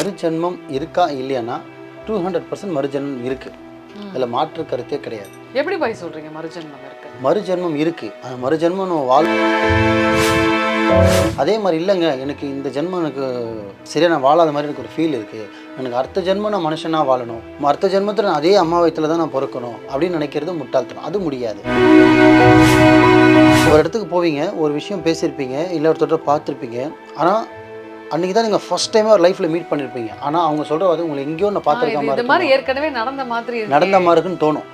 மறுஜென்மம் இருக்கா இல்லையானா two hundred percent மறுஜென்மம் இருக்குது அதில் மாற்று கருத்தே கிடையாது. எப்படி பாய் சொல்றீங்க மறுஜென்மம் இருக்கு? மறுஜென்மம் இருக்குது அந்த மறுஜென்மம் நம்ம வாழ் அதே மாதிரி இல்லைங்க. எனக்கு இந்த ஜென்மம் எனக்கு சரியா நான் வாழாத மாதிரி எனக்கு ஒரு ஃபீல் இருக்குது எனக்கு அடுத்த ஜென்மம் நான் மனுஷனாக வாழணும். அடுத்த ஜென்மத்தில் நான் அதே அம்மா வயித்துல தான் நான் பிறக்கணும் அப்படின்னு நினைக்கிறது முட்டாள்தனம். அது முடியாது. ஒரு இடத்துக்கு போவீங்க ஒரு விஷயம் பேசியிருப்பீங்க இல்லை ஒருத்தர் பார்த்துருப்பீங்க. ஆனால் அன்றைக்கி தான் நீங்கள் ஃபஸ்ட் டைமே ஒரு லைஃப்பில் மீட் பண்ணியிருப்பீங்க ஆனால் அவங்க சொல்கிறது உங்களை எங்கேயோ நான் பார்த்துருக்க இந்த மாதிரி ஏற்கனவே நடந்த மாதிரி. நடந்த மாதிரி இருக்குன்னு தோணும்.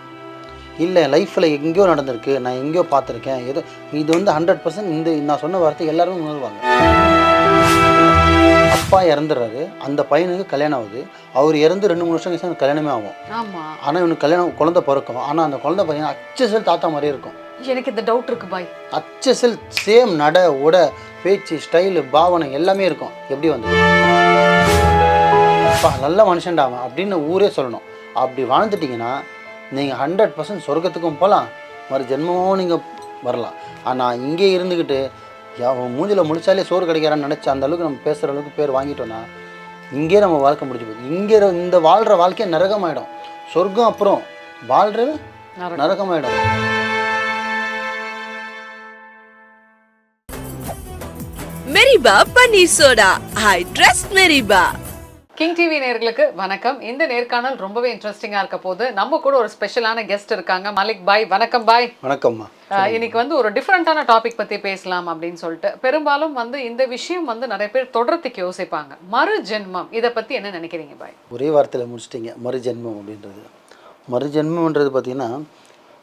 இல்லை லைஃப்பில் எங்கேயோ நடந்திருக்கு நான் எங்கேயோ பார்த்துருக்கேன். ஏதோ இது வந்து ஹண்ட்ரட் பர்சன்ட் இந்த நான் சொன்ன வார்த்தை எல்லாருமே உணர்வாங்க. அப்பா இறந்துடுறாரு அந்த பையனுக்கு கல்யாணம் ஆகுது. அவர் இறந்து ரெண்டு மூணு வருஷம் கழிச்சு கல்யாணமே ஆகும். ஆமா. ஆனால் இவனுக்கு கல்யாணம் குழந்தை பிறக்கும். ஆனால் அந்த குழந்தை பையன் அச்சசல் தாத்தா மாதிரியே இருக்கும். எனக்கு இந்த டவுட் இருக்கு பாய். அச்சசல் சேம் நட உட பேச்சு ஸ்டைலு பாவனை எல்லாமே இருக்கும். எப்படி வந்து? அப்பா நல்ல மனுஷன்டா அவன் அப்படின்னு ஊரே சொல்லணும். அப்படி வாழ்ந்துட்டீங்கன்னா நீங்கள் ஹண்ட்ரட் பர்சன்ட் சொர்க்கத்துக்கும் போகலாம் மறு ஜென்மமும் நீங்கள் வரலாம். ஆனால் இங்கே இருந்துக்கிட்டு மூஞ்சில் முடிச்சாலே சோறு கிடைக்கிறான்னு நினச்சி அந்த அளவுக்கு நம்ம பேசுகிற அளவுக்கு பேர் வாங்கிட்டோன்னா இங்கே நம்ம வாழ்க்கை முடிஞ்சு போகுது. இங்கே இந்த வாழ்கிற வாழ்க்கையே நரகமாயிடும். சொர்க்கம் அப்புறம் வாழ்கிறது நரகம். நரகமாயிடும். மெரிபா பன்னீர் soda. I trust Meriba. King TV நேர்களுக்கு வணக்கம். இந்த நேர்காணல் ரொம்பவே இன்ட்ரெஸ்டிங்கா இருக்க போது நம்ம கூட ஒரு ஸ்பெஷலான கெஸ்ட் இருக்காங்க. மலிக் பாய் வணக்கம் பாய் வணக்கம்மா. ஆஹ் இன்னைக்கு வந்து ஒரு டிஃப்ரெண்டான டாபிக் பத்தி பேசலாம் அப்படின்னு சொல்லிட்டு பெரும்பாலும் வந்து இந்த விஷயம் வந்து நிறைய பேர் தொடர்த்துக்கு யோசிப்பாங்க. மறு ஜென்மம் இதை பத்தி என்ன நினைக்கிறீங்க பாய் ஒரே வார்த்தையில் முடிச்சிட்டிங்க. மறுஜென்மம் அப்படின்றது. மறுஜென்மம்ன்றது பார்த்தீங்கன்னா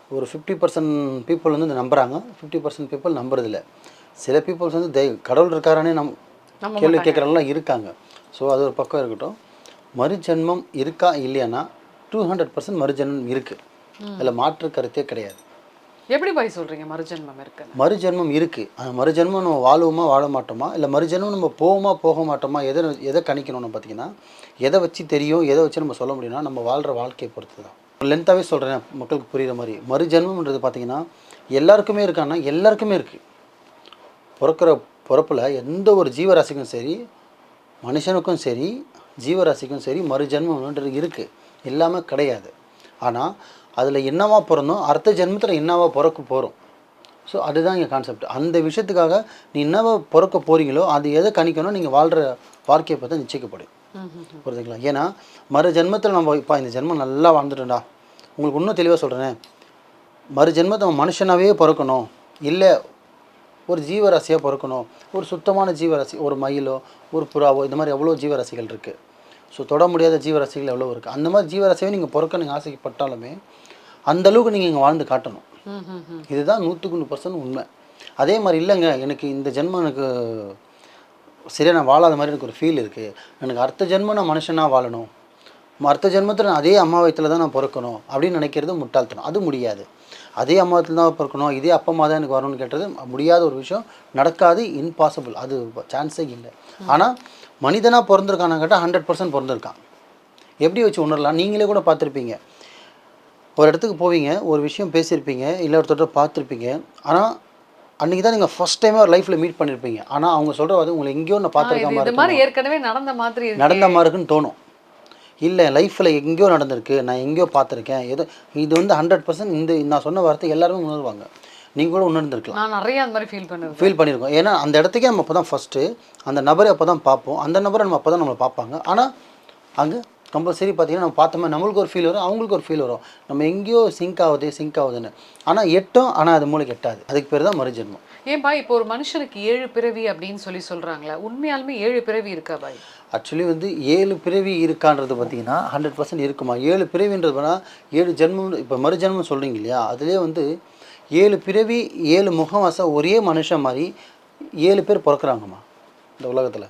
ஒரு ஃபிஃப்டி பர்சன்ட் பீப்புள் வந்து இதை நம்புறாங்க. ஃபிஃப்டி பர்சன்ட் பீப்புள் நம்புறதில்ல. சில பீப்புள்ஸ் வந்து தெய் கடவுள் இருக்காரானே நம் கேள்வி கேட்குறவங்களாம் இருக்காங்க. ஸோ அது ஒரு பக்கம் இருக்கட்டும். மறுஜென்மம் இருக்கா இல்லையானா டூ ஹண்ட்ரட் பர்சன்ட் மறுஜென்மம் இருக்குது அதில் மாற்று கருத்தே கிடையாது. எப்படி பாய் சொல்றீங்க மறுஜென்மம் இருக்கு? மறுஜென்மம் இருக்குது அந்த மறுஜென்மம் நம்ம வாழுவோமா வாழ மாட்டோமா? இல்லை மறுஜென்மம் நம்ம போவோமா போக மாட்டோமா? எதை எதை கணிக்கணும்னு பார்த்தீங்கன்னா எதை வச்சு தெரியும் எதை வச்சு நம்ம சொல்ல முடியும்னா நம்ம வாழ்கிற வாழ்க்கையை பொறுத்து தான் லென்த்தாகவே சொல்கிறேன் மக்களுக்கு புரியுற மாதிரி. மறுஜென்மம்ன்றது பார்த்தீங்கன்னா எல்லாருக்குமே இருக்கான்னா எல்லாருக்குமே இருக்குது பிறக்கிற பிறப்பில் எந்த ஒரு ஜீவராசிக்கும் சரி மனுஷனுக்கும் சரி ஜீவராசிக்கும் சரி மறுஜென்மம்ன்றது இருக்குது எல்லாமே கிடையாது. ஆனால் அதில் என்னவா பிறந்தோம் அடுத்த ஜென்மத்தில் என்னவா பிறக்க போகிறோம் ஸோ அதுதான் இங்கே கான்செப்ட் அந்த விஷயத்துக்காக நீ என்னவா பிறக்க போகிறீங்களோ அது எதை கணிக்கணும் நீங்கள் வாழ்கிற வாழ்க்கையை பார்த்தா நிச்சயிக்கப்படும். புரியுதுங்களா ஏன்னா மறு ஜென்மத்தில் நம்ம இப்போ இந்த ஜென்மம் நல்லா வாழ்ந்துட்டோம்டா உங்களுக்கு இன்னும் தெளிவாக சொல்கிறேன் மறு ஜென்மத்தை நம்ம மனுஷனாகவே பிறக்கணும். இல்லை ஒரு ஜீவராசியாக பிறக்கணும். ஒரு சுத்தமான ஜீவராசி ஒரு மயிலோ ஒரு புறாவோ இந்த மாதிரி எவ்வளோ ஜீவராசிகள் இருக்குது ஸோ தொட முடியாத ஜீவராசிகள் எவ்வளோ இருக்குது அந்த மாதிரி ஜீவராசியாவே நீங்கள் பிறக்க நீங்கள் ஆசைப்பட்டாலுமே அந்த அளவுக்கு நீங்கள் இங்கே வாழ்ந்து காட்டணும். இதுதான் நூற்றுக்கு நூறு பர்சன்ட் உண்மை. அதே மாதிரி இல்லைங்க எனக்கு இந்த ஜென்மம் எனக்கு சரியா நான் வாழாத மாதிரி எனக்கு ஒரு ஃபீல் இருக்குது எனக்கு அடுத்த ஜென்மம் நான் மனுஷனாக வாழணும். அடுத்த ஜென்மத்தில் நான் அதே அம்மா வயித்துல தான் நான் பிறக்கணும் அப்படின்னு நினைக்கிறது முட்டாள்தனம். அது முடியாது. அதே அம்மா வயித்துல தான் பிறக்கணும் இதே அப்பா அம்மா தான் எனக்கு வரணும்னு கேட்டது முடியாத ஒரு விஷயம். நடக்காது இம்பாசிபிள் அது சான்ஸே இல்லை. ஆனால் மனிதனாக பிறந்திருக்கான கேட்டால் ஹண்ட்ரட் பர்சன்ட் பிறந்திருக்கான். எப்படி வச்சு உணரலாம்? நீங்களே கூட பார்த்துருப்பீங்க. ஒரு இடத்துக்கு போவீங்க ஒரு விஷயம் பேசியிருப்பீங்க இல்லை ஒருத்தர் பார்த்துருப்பீங்க. ஆனால் அன்றைக்கி தான் நீங்கள் ஃபஸ்ட் டைமே ஒரு லைஃப்பில் மீட் பண்ணியிருப்பீங்க ஆனால் அவங்க சொல்கிற வந்து உங்களை எங்கேயோ நான் ஆ, பார்த்துருக்க மாதிரி. ஏற்கனவே நடந்த மாதிரி. நடந்த மாதிரி இருக்குன்னு தோணும். இல்லை லைஃப்பில் எங்கேயோ நடந்திருக்கு நான் எங்கேயோ பார்த்துருக்கேன். ஏதோ இது வந்து ஹண்ட்ரட் பர்சன்ட் இந்த நான் சொன்ன வார்த்தை எல்லாருமே உணர்வாங்க. நீங்கள் கூட உணர்ந்திருக்கலாம் நான் நிறைய அந்த மாதிரி ஃபீல் பண்ணுவேன். ஃபீல் பண்ணியிருக்கோம். ஏன்னா அந்த இடத்துக்கே நம்ம அப்போ தான் ஃபஸ்ட்டு அந்த நபரை அப்போ தான் பார்ப்போம். அந்த நபரை நம்ம அப்போ தான் நம்மளை பார்ப்பாங்க. ஆனால் அங்கே கம்பல்சரி பார்த்தீங்கன்னா நம்ம பார்த்தோமே நம்மளுக்கு ஒரு ஃபீல் வரும் அவங்களுக்கு ஒரு ஃபீல் வரும். நம்ம எங்கேயோ சிங்க் ஆகுது சிங்க் ஆகுதுன்னு. ஆனால் எட்டும் ஆனால் அது மூளைக்கு எட்டாது. அதுக்கு பேர் தான் மறுஜென்மம் ஏன் பாய் இப்போ ஒரு மனுஷனுக்கு ஏழு பிறவி அப்படின்னு சொல்லி சொல்றாங்களே உண்மையாலுமே ஏழு பிறவி இருக்கா பாய்? ஆக்சுவலி வந்து ஏழு பிறவி இருக்கான்றது பார்த்தீங்கன்னா ஹண்ட்ரட் பர்சன்ட் இருக்குமா? ஏழு பிறவின்றது வேணா ஏழு ஜென்மம் இப்போ மறுஜென்மம் சொல்கிறீங்க இல்லையா? அதுலேயே வந்து ஏழு பிறவி ஏழு முகவாசம் ஒரே மனுஷன் மாதிரி ஏழு பேர் பிறக்குறாங்கம்மா இந்த உலகத்தில்.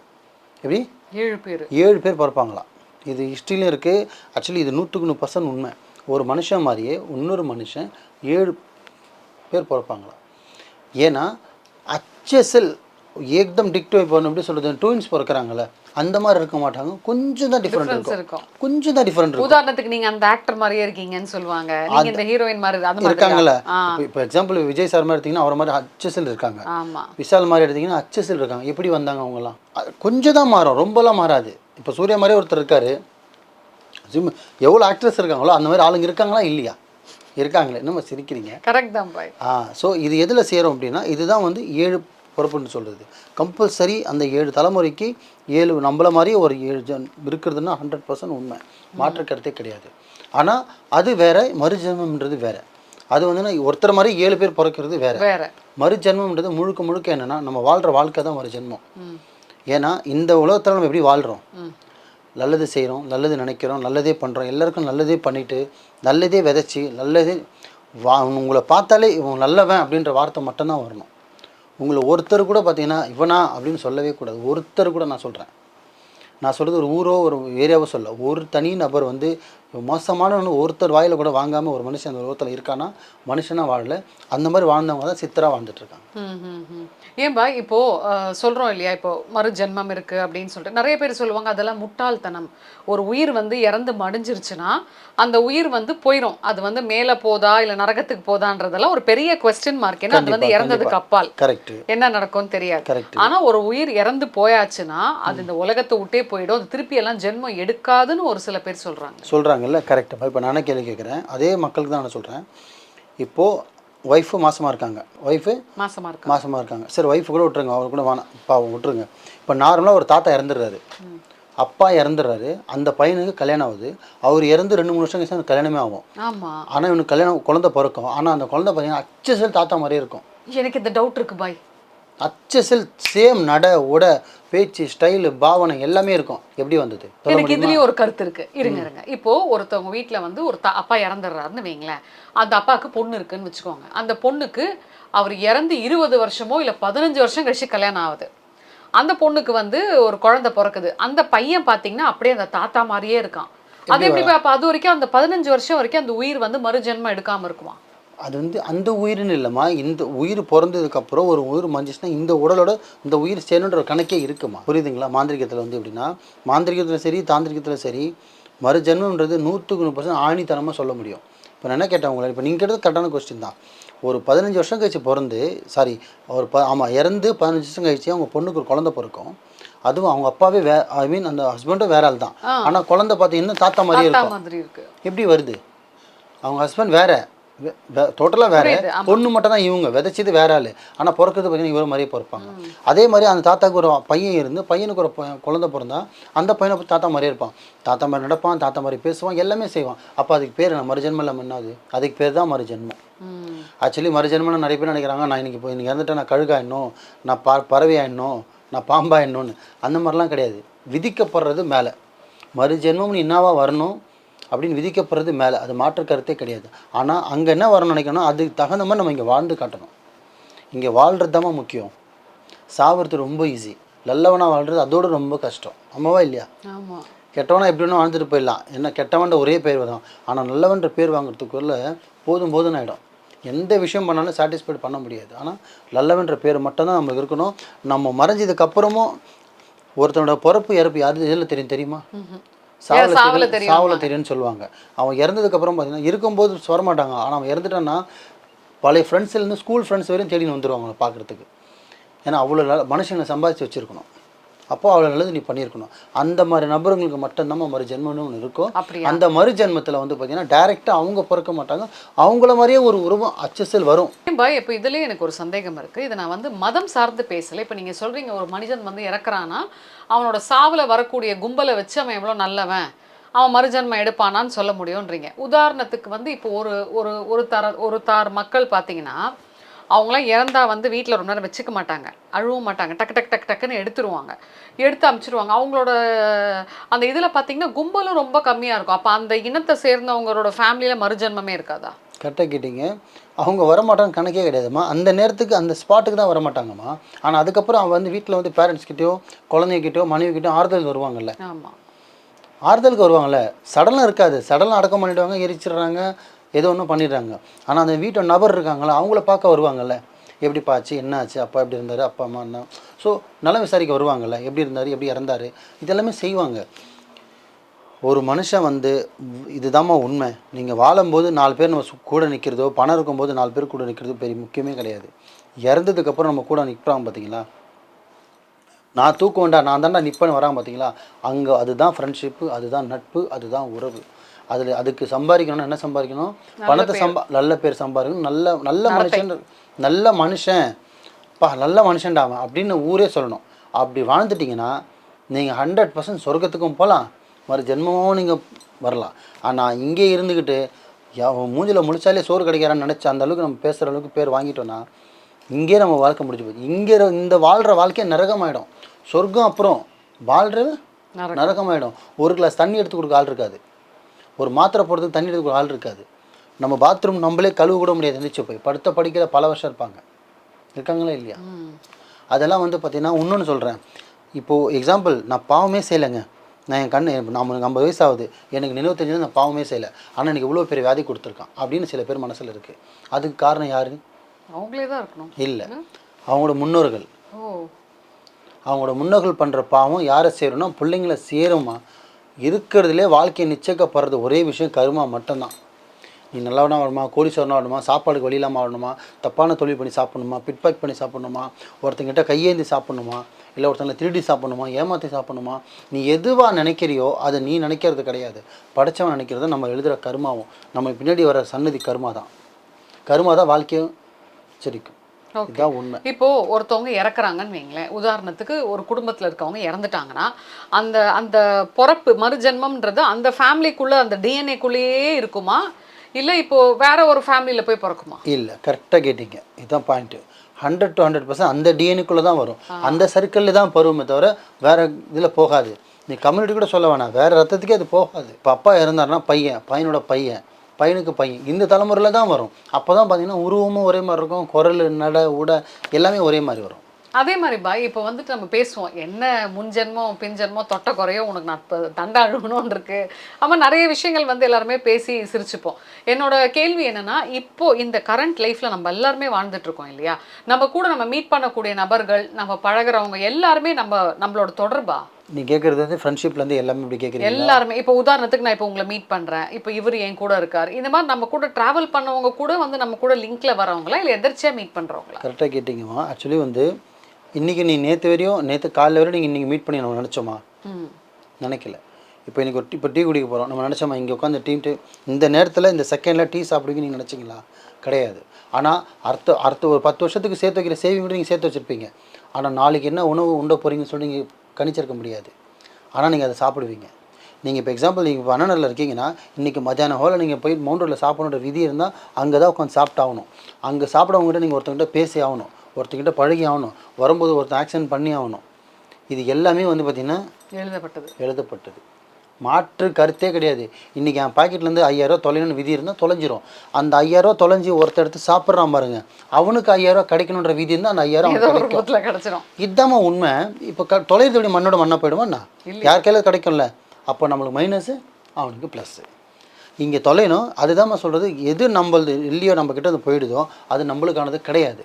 எப்படி? ஏழு பேர். ஏழு பேர் பிறப்பாங்களாம். இது ஹிஸ்ட்ரியிலும் இருக்குது ஆக்சுவலி இது நூற்றுக்கு நூறு பர்சன்ட் உண்மை. ஒரு மனுஷன் மாதிரியே இன்னொரு மனுஷன் ஏழு பேர் பிறப்பாங்களாம். ஏன்னா அச்சசல் ஏக்தம் டிக்டோ இப்போ எப்படி சொல்கிறது ட்வின்ஸ் பிறக்கிறாங்கல்ல அந்த மாதிரி இருக்க மாட்டாங்க. கொஞ்சம் தான் டிஃப்ரெண்ட் இருக்கும். கொஞ்சம் தான் டிஃப்ரெண்ட் இருக்கும். உதாரணத்துக்கு நீங்க அந்த ஆக்டர் மாதிரியே இருக்கீங்கன்னு சொல்லுவாங்க. நீங்க இந்த ஹீரோயின் மாதிரி அந்த மாதிரி இருக்காங்கல்ல. இப்போ எக்ஸாம்பிள் விஜய் சார் மாதிரி எடுத்தீங்கன்னா அவர் மாதிரி அச்சசல் இருக்காங்க. விஷால் மாதிரி எடுத்தீங்கன்னா அச்சசல் இருக்காங்க. எப்படி வந்தாங்க அவங்கலாம் கொஞ்சம் தான் மாறும். ரொம்பலாம் மாறாது. இப்போ சூர்யா மாதிரி ஒருத்தர் இருக்காரு. ஜிம் எவ்வளோ ஆக்ட்ரஸ் இருக்காங்களோ அந்த மாதிரி ஆளுங்க இருக்காங்களா? இல்லையா? இருக்காங்களே. நம்ம சிரிக்கிறீங்க? கரெக்ட் தான் பாய் ஆ ஸோ இது எதில் சேரும் அப்படின்னா இதுதான் வந்து ஏழு பொறுப்புன்னு சொல்கிறது கம்பல்சரி அந்த ஏழு தலைமுறைக்கு ஏழு நம்மள மாதிரி ஒரு ஏழு ஜன் இருக்கிறதுனா ஹண்ட்ரட் பர்சன்ட் உண்மை. மாற்று கருத்தே கிடையாது. ஆனால் அது வேற மறுஜென்மம்ன்றது வேற. அது வந்து ஒருத்தர் மாதிரி ஏழு பேர் பிறக்கிறது வேற. வேற. மறுஜென்மம்ன்றது முழுக்க முழுக்க என்னன்னா நம்ம வாழ்கிற வாழ்க்கை தான் மறுஜென்மம். ஏன்னா இந்த உலகத்தில் நம்ம எப்படி வாழ்கிறோம் நல்லது செய்கிறோம் நல்லது நினைக்கிறோம் நல்லதே பண்ணுறோம் எல்லாருக்கும் நல்லதே பண்ணிட்டு நல்லதே விதைச்சி நல்லதே வா உங்களை பார்த்தாலே இவன் நல்லவன் அப்படின்ற வார்த்தை மட்டும்தான் வரணும். உங்களை ஒருத்தர் கூட பார்த்தீங்கன்னா இவனா அப்படின்னு சொல்லவே கூடாது. ஒருத்தர் கூட நான் சொல்கிறேன் நான் சொல்கிறது ஒரு ஊரோ ஒரு ஏரியாவோ சொல்ல. ஒரு தனி நபர் வந்து மோசமானவனு ஒருத்தர் வாயில் கூட வாங்காமல் ஒரு மனுஷன் அந்த உலகத்தில் இருக்கானா மனுஷனாக வாழலை. அந்த மாதிரி வாழ்ந்தவங்க தான் சித்தராக வாழ்ந்துட்டு ஏன்பா இப்போ அஹ், சொல்றோம் இல்லையா இப்போ மறு ஜென்மம் இருக்கு அப்படின்னு சொல்லிட்டு. நிறைய பேர் சொல்லுவாங்க அதெல்லாம் முட்டாள்தனம். ஒரு உயிர் வந்து இறந்து மடிஞ்சிருச்சுன்னா அந்த உயிர் வந்து போயிடும் அது வந்து மேல போதா இல்ல நரகத்துக்கு போதான்றதெல்லாம் ஒரு பெரிய கொஸ்டின் மார்க் ஏன்னா அது வந்து இறந்ததுக்கு. அப்பால். கரெக்டு என்ன நடக்கும்னு தெரியாது. கரெக்ட் ஆனா ஒரு உயிர் இறந்து போயாச்சுன்னா அது இந்த உலகத்தை விட்டே போயிடும். அது திருப்பி எல்லாம் ஜென்மம் எடுக்காதுன்னு ஒரு சில பேர் சொல்றாங்க. சொல்கிறாங்கல்ல கரெக்டாக இப்போ நானே கேள்வி கேட்குறேன் அதே மக்களுக்கு தான் நான் சொல்கிறேன் இப்போது ஒய்ஃபு மாசமாக இருக்காங்க. ஒய்ஃபு மாசமா இருக்கு மாசமாக இருக்காங்க. சரி ஒய்ஃபு கூட விட்டுருங்க. அவர் கூட வேணாம். பாவம் விட்டுருங்க. இப்போ நார்மலாக ஒரு தாத்தா இறந்துடுறாரு. அப்பா இறந்துடுறாரு. அந்த பையனுக்கு கல்யாணம் ஆகுது. அவர் இறந்து ரெண்டு மூணு வருஷம் கழிச்சு அந்த கல்யாணமே ஆகும். ஆனால் இவனுக்கு கல்யாணம் குழந்தை பிறக்கும். ஆனால் அந்த குழந்தை பையன் அச்சசல் தாத்தா மாதிரியே இருக்கும். எனக்கு இந்த டவுட் இருக்கு பாய். அச்சசல் சேம் நட உட பேச்சு ஸ்டைலு பாவனை எல்லாமே இருக்கும். எப்படி வந்தது? எனக்கு? இதுலயும் ஒரு கருத்து இருக்கு. இருங்க இருங்க. இப்போ ஒருத்தவங்க வீட்ல வந்து ஒரு தா- அப்பா இறந்துடுறாருன்னு வைங்களேன். அந்த அப்பாவுக்கு பொண்ணு இருக்குன்னு வச்சுக்கோங்க. அந்த பொண்ணுக்கு அவர் இறந்து இருபது வருஷமோ இல்ல பதினஞ்சு வருஷம் கழிச்சு கல்யாணம் ஆகுது. அந்த பொண்ணுக்கு வந்து ஒரு குழந்தை பிறக்குது. அந்த பையன் பாத்தீங்கன்னா அப்படியே அந்த தாத்தா மாதிரியே இருக்கான். அது எப்படி அப்ப அது வரைக்கும் அந்த பதினஞ்சு வருஷம் வரைக்கும் அந்த உயிர் வந்து மறுஜென்மம் எடுக்காம இருக்குமா? அது வந்து அந்த உயிர்னு இல்லைம்மா. இந்த உயிர் பிறந்ததுக்கப்புறம் ஒரு உயிர் மஞ்சிச்சுன்னா இந்த உடலோட இந்த உயிர் சேருன்ற ஒரு கணக்கே இருக்குமா? புரியுதுங்களா? மாந்திரிகத்தில் வந்து எப்படின்னா மாந்திரிகத்தில் சரி தாந்திரிகத்தில் சரி மறுஜென்மன்றது நூற்றுக்கு நூறு பர்சன்ட் ஆணித்தனமாக சொல்ல முடியும். இப்போ நான் என்ன கேட்டேன் உங்களை? இப்போ நீங்கள் கேட்டது கரெக்டான கொஸ்டின் தான். ஒரு பதினஞ்சு வருஷம் கழிச்சு பிறந்து சாரி ஒரு ப ஆமாம் இறந்து பதினஞ்சு வருஷம் கழிச்சு அவங்க பொண்ணுக்கு ஒரு குழந்தை பிறக்கும். அதுவும் அவங்க அப்பாவே வே ஐ மீன் அந்த ஹஸ்பண்டும் வேற ஆள் தான். ஆனால் குழந்தை பார்த்தீங்கன்னா தாத்தா இருக்கும். மாதிரி இருக்கு. எப்படி வருது? அவங்க ஹஸ்பண்ட் வேற. டோட்டலாக வேற. பொண்ணு மட்டும் தான் இவங்க விதைச்சது வேற ஆள். ஆனால் பிறக்கிறது பார்த்தீங்கன்னா இவர மாதிரியே பிறப்பாங்க. அதே மாதிரி அந்த தாத்தாக்கு ஒரு பையன் இருந்து பையனுக்கு ஒரு குழந்தை பிறந்தா அந்த பையனை தாத்தா மாதிரியே இருப்பான். தாத்தா மாதிரி நடப்பான் தாத்தா மாதிரி பேசுவான் எல்லாமே செய்வான். அப்போ அதுக்கு பேர் என்ன? மறுஜென்மம் இல்லாமல் என்னது அதுக்கு பேர் தான் மறுஜென்மம். ஆக்சுவலி மறுஜென்மம்னு நிறைய பேர் நினைக்கிறாங்க நான் இன்னைக்கு இப்போ இன்னைக்கு இறந்துட்டேன் நான் கழுகாயிடணும் நான் ப பறவையாயிடணும் நான் பாம்பாயிடணும்னு அந்த மாதிரிலாம் கிடையாது. விதிக்கப்படுறது மேலே. மறுஜென்மம்னு என்னவா வரணும்? அப்படின்னு விதிக்கப்படுறது மேலே. அது மாற்று கருத்தே கிடையாது. ஆனால் அங்கே என்ன வரணும்னு நினைக்கணும் அதுக்கு தகுந்த மாதிரி நம்ம இங்கே வாழ்ந்து காட்டணும். இங்கே வாழ்கிறது தான் முக்கியம். சாவறது ரொம்ப ஈஸி நல்லவனா வாழ்றது அதோட ரொம்ப கஷ்டம். ஆமாவா இல்லையா? கெட்டவனா எப்படி வேணும் வாழ்ந்துட்டு போயிடலாம். என்ன கெட்டவன்ற ஒரே பேர் தான். ஆனால் நல்லவன்ற பேர் வாங்குறதுக்குள்ள போதும் போதும்னு ஆகிடும் எந்த விஷயம் பண்ணாலும் சாட்டிஸ்ஃபைட் பண்ண முடியாது. ஆனால் நல்லவன்ற பேர் மட்டும்தான் நம்மளுக்கு இருக்கணும். நம்ம மறைஞ்சதுக்கு அப்புறமும் ஒருத்தனோட பிறப்பு இறப்பு யாரு இதில் தெரியும் தெரியுமா? சாவல தெரியும். சாவல தெரியும்னு சொல்லுவாங்க. அவன் இறந்ததுக்கு அப்புறம் பார்த்தீங்கன்னா இருக்கும்போது வர மாட்டாங்க ஆனால் அவன் இறந்துட்டான்னா பழைய ஃப்ரெண்ட்ஸ்லேருந்து ஸ்கூல் ஃப்ரெண்ட்ஸ் வரையும் தேடின்னு வந்துருவாங்க அவனை பார்க்குறதுக்கு ஏன்னா அவ்வளோ மனுஷனை சம்பாதிச்சு வச்சுருக்கணும். அப்போ அவ்வளோ நல்லது நீ பண்ணியிருக்கணும். அந்த மாதிரி நபர்களுக்கு மட்டும்தான் மறு ஜென்மம்னு ஒன்று இருக்கும் அந்த மறு ஜென்மத்தில் வந்து பார்த்தீங்கன்னா டைரெக்டாக அவங்க பிறக்க மாட்டாங்க. அவங்கள மாதிரியே ஒரு உருவம் அச்சசல் வரும். பாய் இப்போ இதுலயே எனக்கு ஒரு சந்தேகம் இருக்கு. இதை நான் வந்து மதம் சார்ந்து பேசல. இப்போ நீங்க சொல்றீங்க ஒரு மனிதன் வந்து இறக்குறான்னா அவனோட சாவுல வரக்கூடிய கும்பலை வச்சு அவன் எவ்வளோ நல்லவன் அவன் மறுஜன்மம் எடுப்பானான்னு சொல்ல முடியும்ன்றீங்க. உதாரணத்துக்கு வந்து இப்போ ஒரு ஒரு ஒரு தர ஒரு தார் மக்கள் பார்த்தீங்கன்னா அவங்களாம் இறந்தா வந்து வீட்டில் ரொம்ப நேரம் வச்சுக்க மாட்டாங்க. அழுவும் மாட்டாங்க. டக்கு டக்கு டக்கு டக்குன்னு எடுத்துருவாங்க. எடுத்து அமுச்சிருவாங்க. அவங்களோட அந்த இதில் பார்த்தீங்கன்னா கும்பலும் ரொம்ப கம்மியாக இருக்கும். அப்போ அந்த இனத்தை சேர்ந்தவங்களோட ஃபேமிலியில் மறுஜன்மமே இருக்காதா? கரெக்டாக கேட்டிங்க. அவங்க வரமாட்டாங்க கணக்கே கிடையாதும்மா. அந்த நேரத்துக்கு அந்த ஸ்பாட்டுக்கு தான் வரமாட்டாங்கம்மா. ஆனால் அதுக்கப்புறம் அவன் வந்து வீட்டில் வந்து பேரண்ட்ஸ்கிட்டயோ குழந்தைகிட்டயோ மனைவிக்கிட்டயோ ஆறுதல் வருவாங்கல்ல. ஆமாம் ஆறுதலுக்கு வருவாங்கல்ல. சடலாக இருக்காது. சடலாக அடக்கம் பண்ணிடுவாங்க எரிச்சிடுறாங்க. ஏதோ ஒன்று பண்ணிடுறாங்க. ஆனால் அந்த வீட்டோட நபர் இருக்காங்களா அவங்கள பார்க்க வருவாங்கல்ல. எப்படி ஆச்சு என்ன ஆச்சு அப்பா எப்படி இருந்தார் அப்பா அம்மா என்ன ஸோ நல்லா விசாரிக்க வருவாங்கல்ல எப்படி இருந்தார் எப்படி இறந்தாரு இதெல்லாமே செய்வாங்க. ஒரு மனுஷன் வந்து இதுதாம்மா உண்மை. நீங்கள் வாழும்போது நாலு பேர் நம்ம கூட நிற்கிறதோ பணம் இருக்கும்போது நாலு பேர் கூட நிற்கிறதோ பெரிய முக்கியமே கிடையாது. இறந்ததுக்கப்புறம் நம்ம கூட நிற்கிறாங்க பார்த்தீங்களா நான் தூக்குவேன்டா நான் தான்டா நிற்பேன்னு வரான் பார்த்தீங்களா அங்கே அதுதான் ஃப்ரெண்ட்ஷிப்பு அதுதான் நட்பு அதுதான் உறவு. அதில் அதுக்கு சம்பாதிக்கணும்னா என்ன சம்பாதிக்கணும்? பணத்தை சம்பா நல்ல பேர் சம்பாதிக்கணும். நல்ல நல்ல மனுஷன் நல்ல மனுஷன். பா நல்ல மனுஷன்டா அவன் அப்படின்னு ஊரே சொல்லணும். அப்படி வாழ்ந்துட்டீங்கன்னா நீங்கள் ஹண்ட்ரட் பர்சன்ட் சொர்க்கத்துக்கும் போகலாம் மறு ஜென்மமும் நீங்கள் வரலாம். ஆனால் இங்கே இருந்துக்கிட்டு மூஞ்சில் முழிச்சாலே சோறு கிடைக்கிறான்னு நினச்ச அந்த அளவுக்கு நம்ம பேசுகிற அளவுக்கு பேர் வாங்கிட்டோன்னா இங்கே நம்ம வாழ்க்கை முடிஞ்சு போகுது. இங்கே இந்த வாழ்கிற வாழ்க்கையே நரகமாயிடும். சொர்க்கம் அப்புறம் நரகம். நரகமாயிடும். ஒரு கிளாஸ் தண்ணி எடுத்து கொடுக்க ஆள் இருக்காது. ஒரு மாத்திரை போடுறதுக்கு தண்ணி எடுத்து கொடுக்க ஆள் இருக்காது. நம்ம பாத்ரூம் நம்மளே கழுவ கூட முடியாது எந்திரிச்சு போய். படுத்த படிக்கிற பல வருஷம் இருப்பாங்க. இருக்காங்களா இல்லையா. அதெல்லாம் வந்து பார்த்தீங்கன்னா இன்னொன்று சொல்கிறேன் இப்போது எக்ஸாம்பிள் நான் பாவமே செய்யலைங்க. நான் என் கண்ணு நம்ம ஐம்பது வயசு ஆகுது எனக்கு நினைவத்தஞ்சு நான் பாவமே செய்யலை. ஆனால் எனக்கு இவ்வளோ பெரிய வியாதி கொடுத்துருக்கான் அப்படின்னு சில பேர் மனசில் இருக்குது அதுக்கு காரணம் யாரு? அவங்களே தான் இருக்கணும். இல்லை. அவங்களோட முன்னோர்கள். அவங்களோட முன்னோர்கள் பண்ணுற பாவம் யாரை சேரும்னா பிள்ளைங்கள சேருமா இருக்கிறதுலே வாழ்க்கையை நிச்சயிக்கப்படுறது ஒரே விஷயம் கருமா மட்டும்தான். நீ நல்லவனா வரணுமா கோடீஸ்வரனா வரணுமா சாப்பாடுக்கு வழி இல்லாமல் வரணுமா தப்பான தொழில் பண்ணி சாப்பிடணுமா பிட்பாக் பண்ணி சாப்பிடணுமா ஒருத்தங்கிட்ட கையேந்தி சாப்பிடணுமா இல்லை ஒருத்தங்களை திருடி சாப்பிடணுமா ஏமாற்றி சாப்பிடணுமா நீ எதுவாக நினைக்கிறியோ அதை நீ நினைக்கிறது கிடையாது. படைச்சவன் நினைக்கிறத நம்ம எழுதுகிற கருமாவும் நம்ம பின்னாடி வர சன்னதி கருமா தான் கருமா தான் வாழ்க்கையும் சரிக்கும். இதுதான் உண்மை. இப்போ ஒருத்தவங்க இறக்குறாங்கன்னு வைங்களேன். உதாரணத்துக்கு ஒரு குடும்பத்துல இருக்கவங்க இறந்துட்டாங்கன்னா அந்த அந்த பிறப்பு மறுஜென்மம்ன்றது அந்த ஃபேமிலிக்குள்ள அந்த டிஎன்ஏக்குள்ளேயே இருக்குமா? இல்ல இப்போ வேற ஒரு ஃபேமிலியில போய் பிறக்குமா? இல்லை கரெக்டாக கேட்டீங்க. இதுதான் point hundred to hundred percent அந்த டிஎன்ஏக்குள்ளே தான் வரும். அந்த சர்க்கிளில் தான் பருவமே தவிர வேறு இதில் போகாது. நீ கம்யூனிட்டி கூட சொல்ல வேணாம். வேறு ரத்தத்துக்கே அது போகாது. இப்போ அப்பா இறந்தாருன்னா பையன் பையனோட பையன். பையனுக்கு பையன். இந்த தலைமுறையில் தான் வரும். அப்போ தான் பார்த்தீங்கன்னா உருவமும் ஒரே மாதிரி இருக்கும். குரல் நட உட எல்லாமே ஒரே மாதிரி வரும். அதே மாதிரி பாய் இப்போ வந்துட்டு நம்ம பேசுவோம். என்ன முன்ஜென்மம் பின்ஜென்மோ தொட்ட குறையோ உனக்கு நான் இப்போ தண்டை அழுகணும்னு இருக்கு. ஆமாம் நிறைய விஷயங்கள் வந்து எல்லாருமே பேசி சிரிச்சுப்போம். என்னோட கேள்வி என்னன்னா இப்போ இந்த கரண்ட் லைஃப்ல நம்ம எல்லாருமே வாழ்ந்துட்டு இருக்கோம் இல்லையா? நம்ம கூட நம்ம மீட் பண்ணக்கூடிய நபர்கள் நம்ம பழகுறவங்க எல்லாருமே நம்ம நம்மளோட தொடர்பா? நீ கேட்குறது வந்து ஃப்ரெண்ட்ஷிப்லேருந்து எல்லாமே இப்படி கேட்குறீங்க எல்லாருமே இப்போ உதாரணத்துக்கு நான் இப்போ உங்களை மீட் பண்றேன். இப்போ இவர் என் கூட இருக்கார். இந்த மாதிரி நம்ம கூட டிராவல் பண்ணவங்க கூட வந்து நம்ம கூட லிங்க்ல வரவங்களா இல்லை எதிர்ச்சியா மீட் பண்றவங்களா? கரெக்டாக கேட்டிங்கம்மா. ஆக்சுவலி வந்து இன்றைக்கி நீ நேற்று வரையும் நேற்று காலைல வரையும் நீங்கள் இன்றைக்கி மீட் பண்ணி நம்ம நினச்சோமா? நினைக்கல. இப்போ இன்னைக்கு ஒரு இப்போ டீ குடிக்க போகிறோம் நம்ம நினச்சோமா இங்கே உட்காந்து டீ இந்த நேரத்தில் இந்த செகண்டில் டீ சாப்பிடுவீங்க நீங்கள் நினச்சிங்களா? கிடையாது. ஆனால் அடுத்த அடுத்த ஒரு பத்து வருஷத்துக்கு சேர்த்து வைக்கிற சேவிங் கூட நீங்கள் சேர்த்து வச்சுருப்பீங்க. ஆனால் நாளைக்கு என்ன உணவு உண்ட போகிறீங்கன்னு சொல்லி நீங்கள் கணிச்சிருக்க முடியாது. ஆனால் நீங்கள் அதை சாப்பிடுவீங்க. நீங்கள் இப்போ எக்ஸாம்பிள் நீங்கள் அண்ணனில் இருக்கீங்கன்னா இன்றைக்கி மத்தியானம் ஹோலில் நீங்கள் போய் மவுண்ட் ரோட்டில் சாப்பிடணுன்ற விதி இருந்தால் அங்கே தான் உட்காந்து சாப்பிட்டாகணும். அங்கே சாப்பிடவங்ககிட்ட நீங்கள் ஒருத்தங்கிட்ட பேசி ஆகணும். ஒருத்தங்கிட்ட பழகி ஆகணும். வரும்போது ஒருத்தன் ஆக்ஷன் பண்ணி ஆகணும். இது எல்லாமே வந்து பார்த்திங்கன்னா எழுதப்பட்டது. எழுதப்பட்டது. மாற்று கருத்தே கிடையாது. இன்றைக்கி என் பாக்கெட்லேருந்து ஐயாயிரரூவா தொலைணும்னு விதி இருந்தால் தொலைஞ்சிரும். அந்த ஐயாயிரரூவா தொலைஞ்சி ஒருத்தர் எடுத்து சாப்பிட்றான் பாருங்க. அவனுக்கு ஐயாயிரரூவா கிடைக்கணுன்ற விதி இருந்தால் அந்த ஐயாயிரம் கிடைச்சிரும். இதாம்மா உண்மை. இப்போ க தொலைறது எப்படி மண்ணோட மண்ணா போயிடுமாண்ணா யார் கையில் கிடைக்கும்ல? அப்போ நம்மளுக்கு மைனஸு அவனுக்கு ப்ளஸ்ஸு இங்கே தொலைணும் அதுதாம்மா சொல்கிறது எது நம்மளது இல்லையோ நம்ம கிட்ட அது போயிடுதோ அது நம்மளுக்கானது கிடையாது.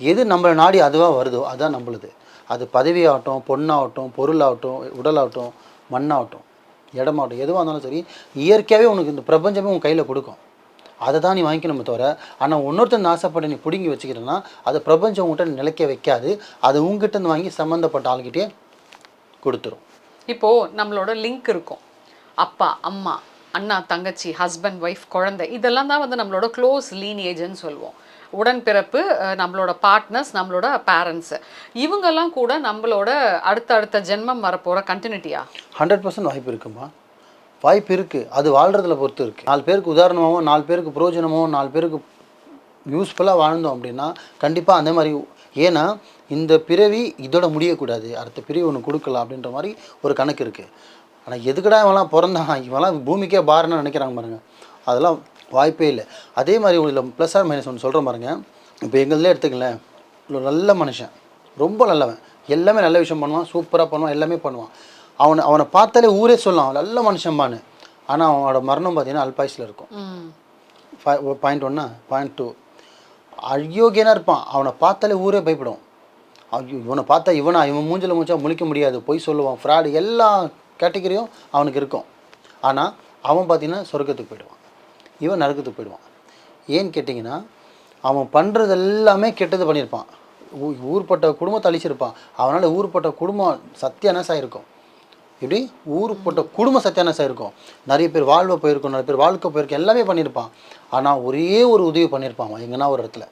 எது நம்மளை நாடி அதுவாக வருதோ அதுதான் நம்மளுது. அது பதவியாகட்டும் பொண்ணாகட்டும் பொருளாகட்டும் உடலாகட்டும் மண்ணாகட்டும். இடமாகட்டும் எதுவாக இருந்தாலும் சரி இயற்கையாகவே உனக்கு இந்த பிரபஞ்சமே உன் கையில் கொடுக்கும். அதை தான் நீ வாங்கிக்கணுமே தவிர ஆனால் இன்னொருத்தன் ஆசைப்பட்டு நீ பிடுங்கி வச்சுக்கிறேன்னா அது பிரபஞ்சம் உங்கள்கிட்ட நிலைக்க வைக்காது. அது உங்ககிட்ட வாங்கி சம்மந்தப்பட்ட ஆள்கிட்டே கொடுத்துரும். இப்போது நம்மளோட லிங்க் இருக்கும். அப்பா அம்மா அண்ணா தங்கச்சி ஹஸ்பண்ட் ஒய்ஃப் குழந்தை இதெல்லாம் தான் வந்து நம்மளோட க்ளோஸ் லீனேஜ்னு சொல்லுவோம் உடன்பிறப்பு நம்மளோட பார்ட்னர்ஸ் நம்மளோட பேரண்ட்ஸு இவங்கெல்லாம் கூட நம்மளோட அடுத்த அடுத்த ஜென்மம் வரப்போகிற கண்டினியூட்டியா ஹண்ட்ரட் பர்சன்ட் வாய்ப்பு இருக்குமா? வாய்ப்பு இருக்குது அது வாழ்கிறதுல பொறுத்து இருக்குது நாலு பேருக்கு உதாரணமாகவும் நாலு பேருக்கு பிரயோஜனமாகவும் நாலு பேருக்கு யூஸ்ஃபுல்லாக வாழ்ந்தோம் அப்படின்னா கண்டிப்பாக அந்த மாதிரி ஏன்னா இந்த பிறவி இதோட முடியக்கூடாது. அடுத்த பிறவி ஒன்று கொடுக்கலாம் அப்படின்ற மாதிரி ஒரு கணக்கு இருக்குது ஆனால் எதுக்குடா இவன்லாம் பிறந்தான்? இவன்லாம் பூமிக்கே பாருன்னு நினைக்கிறாங்க பாருங்கள் அதெல்லாம் வாய்ப்பே இல்லை. அதே மாதிரி இதில் ப்ளஸ் ஆர் மைனஸ் ஒன்று சொல்கிறேன் பாருங்க. இப்போ எங்களே எடுத்துக்கங்களேன். ஒரு நல்ல மனுஷன். ரொம்ப நல்லவன். எல்லாமே நல்ல விஷயம் பண்ணுவான் சூப்பராக பண்ணுவான் எல்லாமே பண்ணுவான். அவனை அவனை பார்த்தாலே ஊரே சொல்லலாம். நல்ல மனுஷன்பான்னு ஆனால் அவனோட மரணம் பார்த்தீங்கன்னா அல்பாயுஸில் இருக்கும். பாயிண்ட் ஒன்னா? பாயிண்ட் டூ அயோக்கியனாக இருப்பான். அவனை பார்த்தாலே ஊரே பயப்படும். ஐயோ இவனை பார்த்தா இவனா? இவன் மூஞ்சில மூஞ்சா முழிக்க முடியாது. பொய் சொல்லுவான். ஃப்ராடு எல்லா கேட்டகரியும் அவனுக்கு இருக்கும். ஆனால் அவன் பார்த்தீங்கன்னா சொர்க்கத்துக்கு போயிடுவான். இவன் நறுக்கத்துக்கு போயிடுவான். ஏன்னு கேட்டிங்கன்னா அவன் பண்ணுறது எல்லாமே கெட்டது பண்ணியிருப்பான். ஊ- ஊர்பட்ட குடும்பத்தை அழிச்சிருப்பான். அவனால் ஊர்பட்ட குடும்பம் சத்தியானஸ் இருக்கும். இப்படி ஊர்பட்ட குடும்ப சத்தியானஸ் இருக்கும். நிறைய பேர் வாழ்வை போயிருக்கும் நிறைய பேர் வாழ்க்கை போயிருக்கும் எல்லாமே பண்ணியிருப்பான். ஆனால் ஒரே ஒரு உதவி பண்ணியிருப்பான் அவன். எங்கன்னா ஒரு இடத்துல.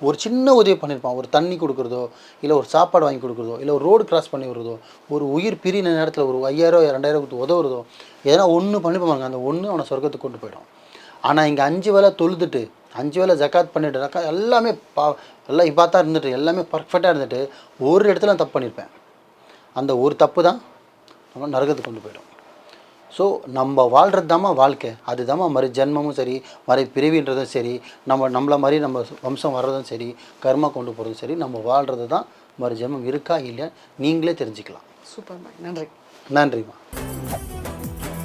ஒரு சின்ன உதவி பண்ணியிருப்பான். ஒரு தண்ணி கொடுக்குறதோ இல்லை ஒரு சாப்பாடு வாங்கி கொடுக்குறதோ இல்லை ஒரு ரோடு கிராஸ் பண்ணி விடுறதோ ஒரு உயிர் பிரின நேரத்தில் ஒரு ஐயாயிரம் ரெண்டாயிரம் கொடுத்து உதவுறதோ எதனா ஒன்று பண்ணிப்பாங்க அந்த ஒன்று அவனை சொர்க்கத்துக்கு கொண்டு போயிடும். ஆனால் இங்கே அஞ்சு வேளை தொழுதுட்டு அஞ்சு வேளை ஜக்காத் பண்ணிட்டு எல்லாமே பா எல்லாம் இப்பாத்தா இருந்துட்டு எல்லாமே பர்ஃபெக்டாக இருந்துட்டு ஒரு இடத்துல தப்பு பண்ணியிருப்பேன் அந்த ஒரு தப்பு தான் நம்ம நரகத்துக்கு கொண்டு போயிடும். ஸோ நம்ம வாழ்கிறது தாம்மா வாழ்க்கை. அதுதாம்மா மறு ஜென்மமும் சரி மறு பிறவின்றதும் சரி நம்ம நம்மள மாதிரி நம்ம வம்சம் வர்றதும் சரி கர்மா கொண்டு போகிறதும் சரி நம்ம வாழ்கிறது தான் மறு ஜென்மம் இருக்கா இல்லையா நீங்களே தெரிஞ்சுக்கலாம். சூப்பர் மேம் நன்றி. நன்றிம்மா.